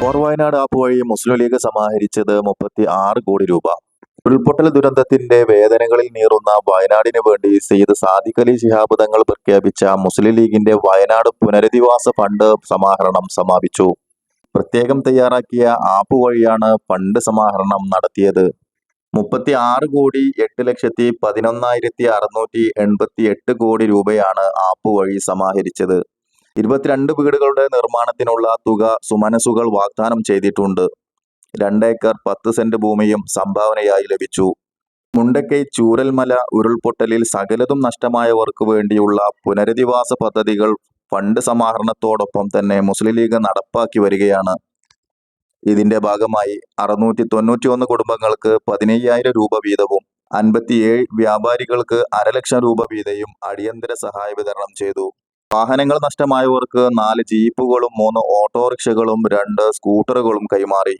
Four Wayanad app വഴി മുസ്ലിം league സമാഹരിച്ചത് മുപ്പത്തി ആറ് കോടി രൂപ. ഉരുൾപൊട്ടൽ ദുരന്തത്തിന്റെ വേദനകളിൽ നീറുന്ന വയനാടിന് വേണ്ടി സെയ്ദ് സാദിഖ് അലി ശിഹാബ് തങ്ങൾ പ്രഖ്യാപിച്ച മുസ്ലിം ലീഗിന്റെ വയനാട് പുനരധിവാസ ഫണ്ട് സമാഹരണം സമാപിച്ചു. പ്രത്യേകം തയ്യാറാക്കിയ ആപ്പ് വഴിയാണ് ഫണ്ട് സമാഹരണം നടത്തിയത്. മുപ്പത്തി ആറ് കോടി എട്ട് ലക്ഷത്തി പതിനൊന്നായിരത്തി അറുന്നൂറ്റി എൺപത്തി എട്ട് കോടി രൂപയാണ് ആപ്പ് വഴി സമാഹരിച്ചത്. ഇരുപത്തിരണ്ട് വീടുകളുടെ നിർമ്മാണത്തിനുള്ള തുക സുമനസുകൾ വാഗ്ദാനം ചെയ്തിട്ടുണ്ട്. രണ്ടേക്കർ പത്ത് സെന്റ് ഭൂമിയും സംഭാവനയായി ലഭിച്ചു. മുണ്ടക്കൈ ചൂരൽമല ഉരുൾപൊട്ടലിൽ സകലതും നഷ്ടമായവർക്ക് വേണ്ടിയുള്ള പുനരധിവാസ പദ്ധതികൾ ഫണ്ട് സമാഹരണത്തോടൊപ്പം തന്നെ മുസ്ലിം ലീഗ് നടപ്പാക്കി വരികയാണ്. ഇതിന്റെ ഭാഗമായി അറുന്നൂറ്റി തൊണ്ണൂറ്റി ഒന്ന് കുടുംബങ്ങൾക്ക് പതിനയ്യായിരം രൂപ വീതവും അൻപത്തിയേഴ് വ്യാപാരികൾക്ക് അരലക്ഷം രൂപ വീതയും അടിയന്തര സഹായ വിതരണം ചെയ്തു. വാഹനങ്ങൾ നഷ്ടമായവർക്ക് നാല് ജീപ്പുകളും മൂന്ന് ഓട്ടോറിക്ഷകളും രണ്ട് സ്കൂട്ടറുകളും കൈമാറി.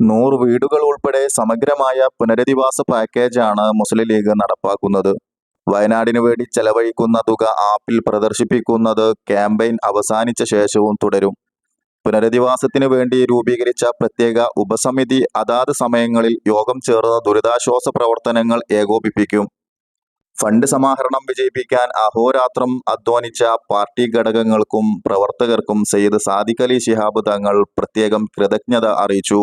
നൂറ് വീടുകൾ ഉൾപ്പെടെ സമഗ്രമായ പുനരധിവാസ പാക്കേജാണ് മുസ്ലിം ലീഗ് നടപ്പാക്കുന്നത്. വയനാടിനു വേണ്ടി ചെലവഴിക്കുന്ന തുക ആപ്പിൽ പ്രദർശിപ്പിക്കുന്നത് ക്യാമ്പയിൻ അവസാനിച്ച ശേഷവും തുടരും. പുനരധിവാസത്തിന് വേണ്ടി രൂപീകരിച്ച പ്രത്യേക ഉപസമിതി അതാത് സമയങ്ങളിൽ യോഗം ചേർന്ന് ദുരിതാശ്വാസ പ്രവർത്തനങ്ങൾ ഏകോപിപ്പിക്കും. ഫണ്ട് സമാഹരണം വിജയിപ്പിക്കാൻ അഹോരാത്രം അധ്വാനിച്ച പാർട്ടി ഘടകങ്ങൾക്കും പ്രവർത്തകർക്കും സയ്യിദ് സാദിഖലി ശിഹാബ് തങ്ങൾ പ്രത്യേകം കൃതജ്ഞത അറിയിച്ചു.